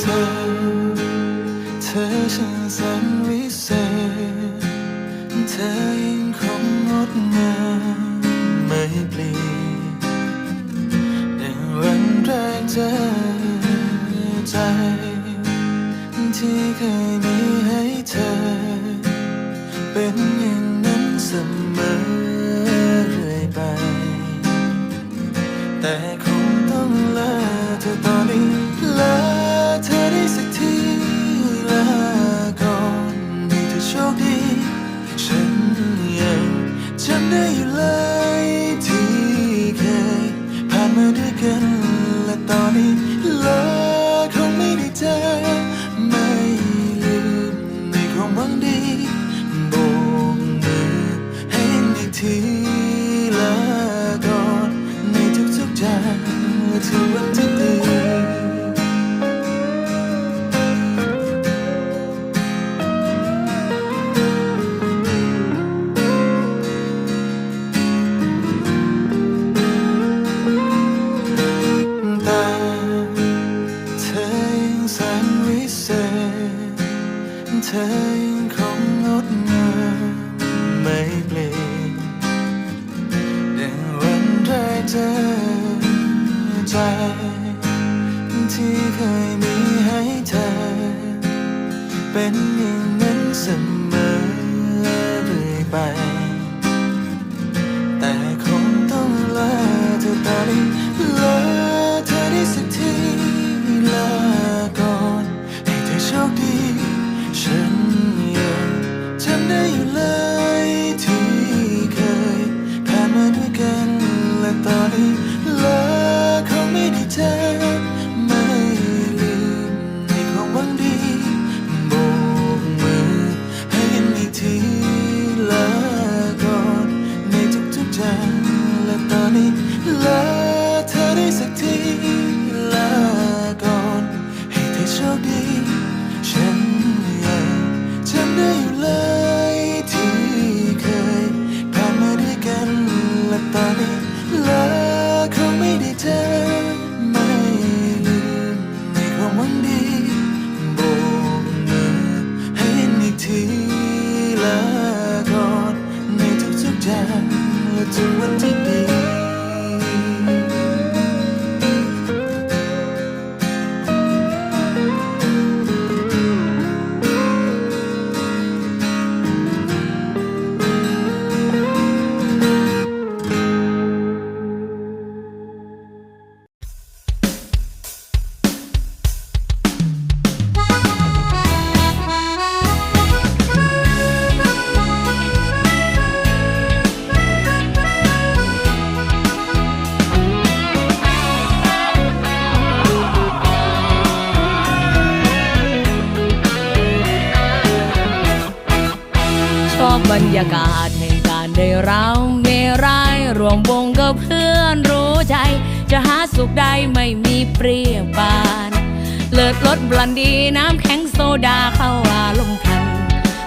เธอเธอช่างแสนวิเศษเธอยังคงงดงามไม่เปลี่ยน เป็นอย่างนั้นเสมอเรื่อยไป บรรยากาศแห่งการได้เราเมรายรวมวงกับเพื่อนรู้ใจ จะหาสุขได้ไม่มีเปรียบปาน เลิศรสบลันดีน้ำแข็งโซดาเข้าอารมณ์พัน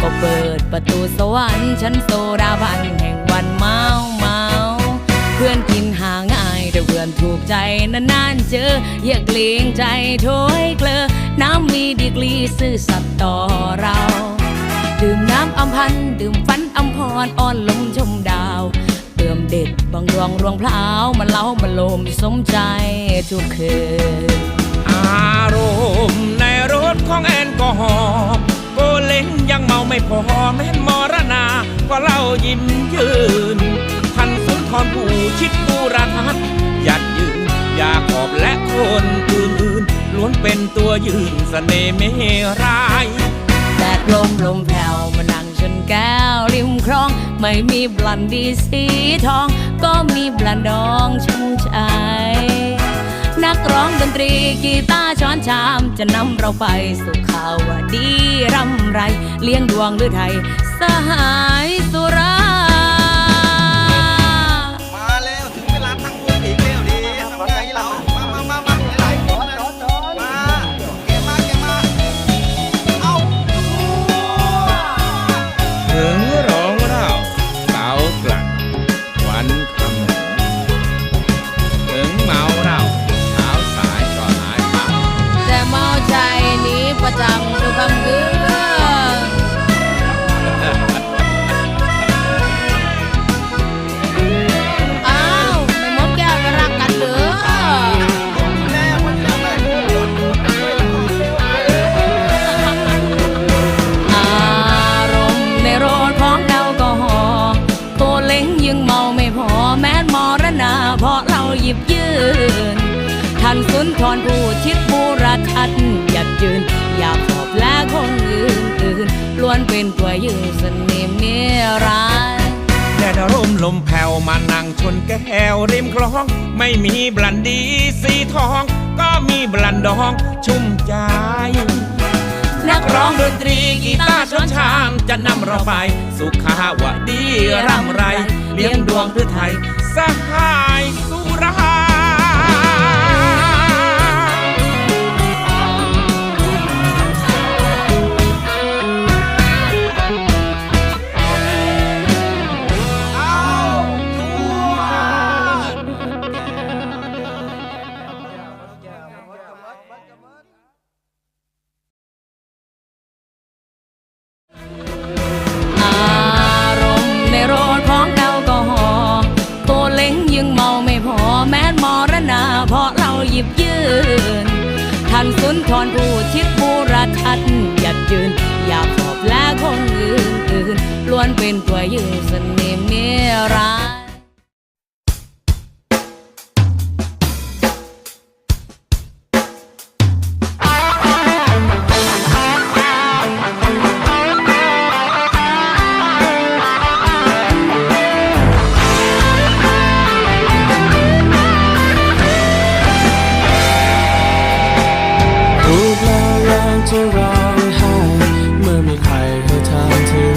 ก็เปิดประตูสวรรค์ชั้นโซดาบันแห่งวันเมาเมาเพื่อนกินหาง่ายแต่เพื่อนถูกใจนานๆเจออย่าเกรงใจโถยเกลอน้ำมีดีกรีซื่อสัตย์ต่อเรา ดื่มน้ำอำพันดื่มฝันอำพรอ่อนลงชมดาวเติมเด็ดบางดวงรวงพลาวมันเล้ามันลมสมใจทุกคืนอารมณ์ในรถของแอลกอฮอล์โกเล้งยังเมาไม่พอแม้นมรณาก็เล่ายิ้มยืนพันสุนทรผู้ชิดผู้ราทัดหยัดยืนอยาขอบและคนอื่นๆล้วนเป็นตัวยืนเสน่ห์ไม่ร้าย ลมลมแผ่วมานั่งชนแก้วริมคลอง ไม่มีบลันดีสีทอง ก็มีบลันดองชุ่มชายนักร้องดนตรีกีตาร์ช้อนชาม จะนำเราไปสู่ข่าวว่าดีร่ำไร เลี้ยงดวงหรือไทย สหายสุรา นทนผู้ชิดผู้รักอัดหยัดยืน อยากขอบและคนอื่นอื่นล้วนเป็นตัวยืนสนิมเมร้ายแดดร่มลมแผ่วมานั่งชนแก้วริมคลอง ไม่มีบลันดีสีทอง ก็มีบลันดองชุ่มใจนักร้องดนตรีกีตาร์ชนชามจะนำเราไป สุขาวดีร่ำไร เลี้ยงดวงเพื่อไทย สหายสุรา ผู้ชิดผู้รัทัดอย่ายืน อย่าขอบและคนอื่นอื่นล้วนเป็นตัวยืนเสน่ห์เมรัย ทุกข์และแรงจะร้องไห้เมื่อมีใครเข้ทางเธอ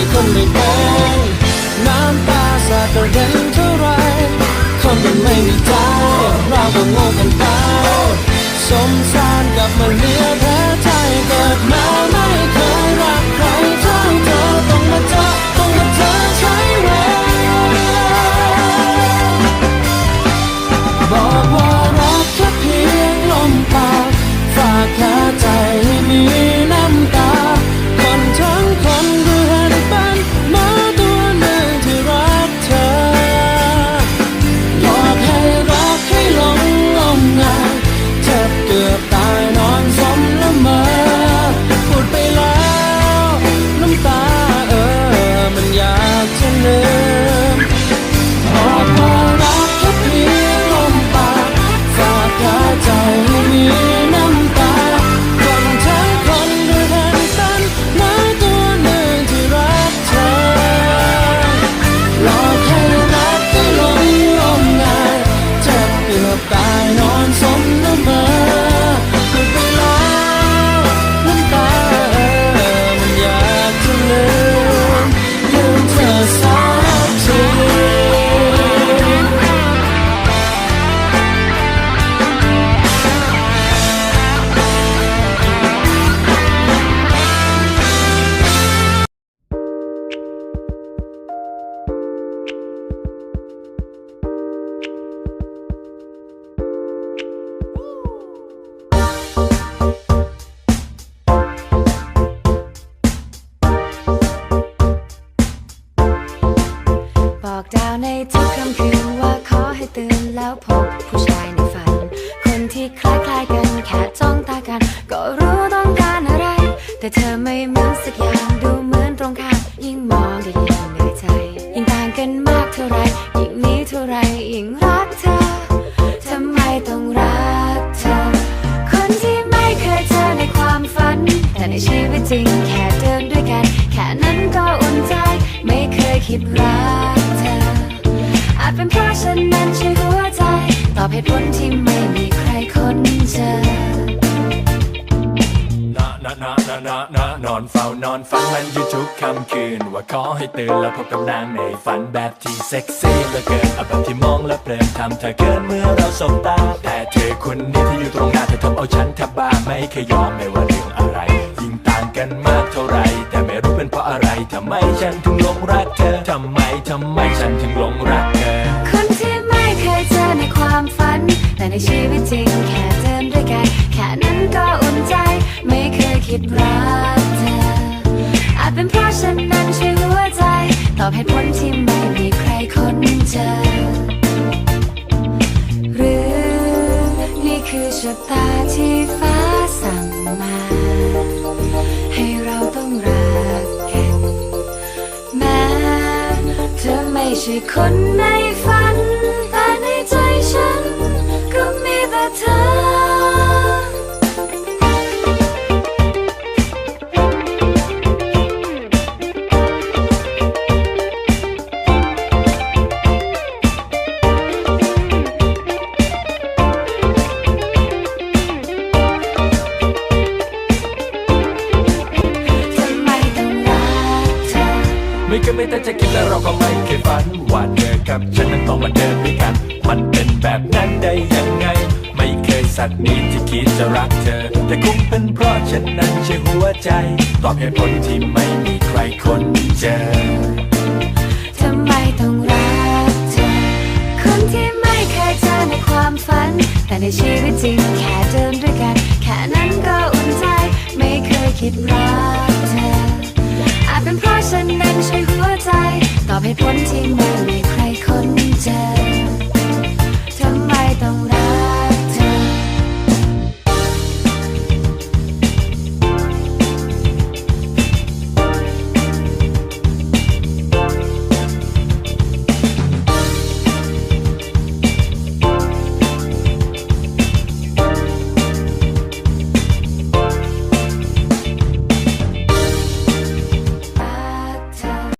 ีคนไม่มองน้ำตาสาดกระเด็นเท่าไรคนมัไม่มีใจเราก็โง่กันไปสมสารกับมาเลี้ยง ยิ่งนี้เท่าไรยิ่งรักเธอทำไมต้องรักเธอ คนที่ไม่เคยเจอในความฝัน แต่ในชีวิตจริงแค่เดินด้วยกัน แค่นั้นก็อุ่นใจ ไม่เคยคิดรักเธอ อาจเป็นเพราะฉันนั้นใช่หัวใจ ตอบเหตุผลที่ไม่มีใครคนเจอ นะนะนะนะนะนะนอนเฝ้านอนฝันมันอยู่ทุกค่ำคืน ว่าขอให้ตื่นแล้วพบกับนางในฝันแบบที่เซ็กซี่เหลือเกินเอาแบบที่มองแล้วเพลินทำเธอเกินเมื่อเราสบตา แต่เธอคนนี้ที่อยู่ตรงหน้าเธอทำเอาฉันแทบบ้าไม่เคยยอมไม่ว่าเรื่องอะไร ยิ่งต่างกันมากเท่าไร แต่ไม่รู้เป็นเพราะอะไรทำไมฉันถึงหลงรักเธอทำไมทำไมฉันถึงหลงรักเธอคนที่ไม่เคยเจอในความฝัน แต่ในชีวิตจริงแค่เดินด้วยกัน แค่นั้นก็อุ่นใจ ไม่เคยคิดรักเธอ อาจเป็นเพราะฉันนั้นช่วยหัวใจ ตอบเหตุผลที่ไม่มีใครคนเจอ หรือนี่คือชะตาที่ฟ้าสั่งมา ให้เราต้องรักกัน แม้เธอไม่ใช่คนในฝัน เคยสักนิดที่คิดจะรักเธอ แต่คงเป็นเพราะฉันนั้นใช่หัวใจ ตอบเหตุผลที่ไม่มีใครคนเจอ ทำไมต้องรักเธอ คนที่ไม่เคยเจอในความฝัน แต่ในชีวิตจริงแค่เดินด้วยกัน แค่นั้นก็อุ่นใจ ไม่เคยคิดรักเธอ อาจเป็นเพราะฉันนั้นใช่หัวใจ ตอบเหตุผลที่ไม่มีใครคนเจอ